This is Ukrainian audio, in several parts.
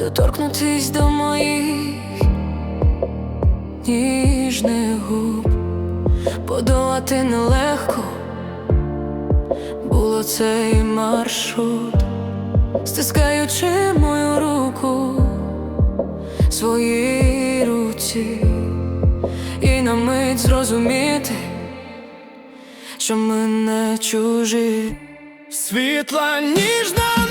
доторкнутись до моїх ніжних губ, подолати нелегко було цей маршрут, стискаючи мою руку своїй руці, і на мить зрозуміти, що ми не чужі. Світла ніжна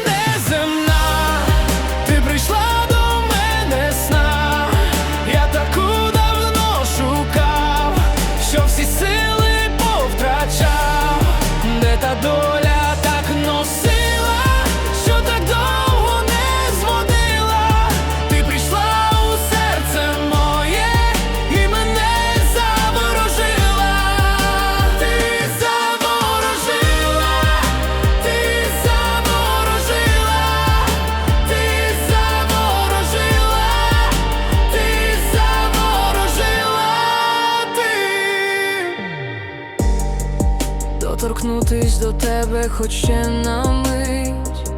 Доторкнутись до тебе хоч ще на мить.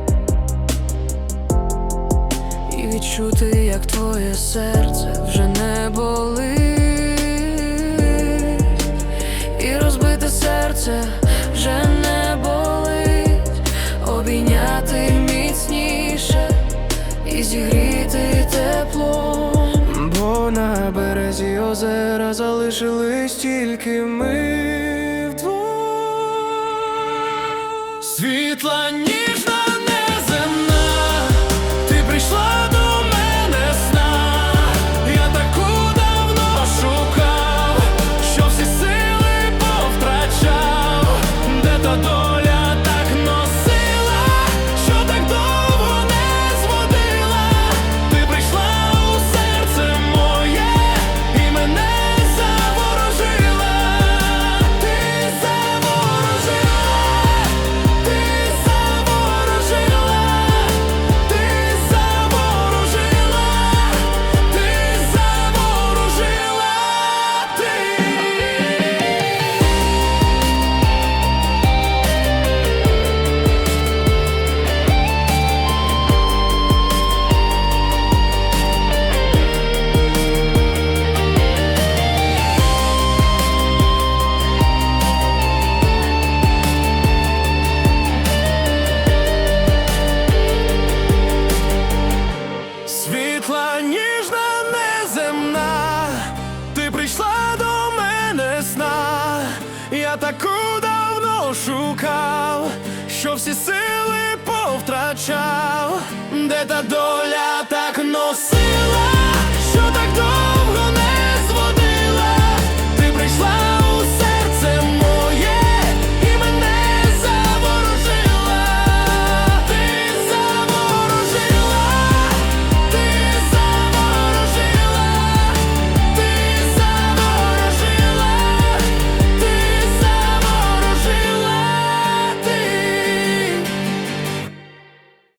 І відчути, як твоє серце вже не болить. І розбите серце вже не болить. Обійняти міцніше і зігріти теплом Бо на березі озера залишились тільки ми Світла ніжна Світла ніжна неземна, ти прийшла до мене сна, я таку давно шукав, що всі сили повтрачав, де та доля.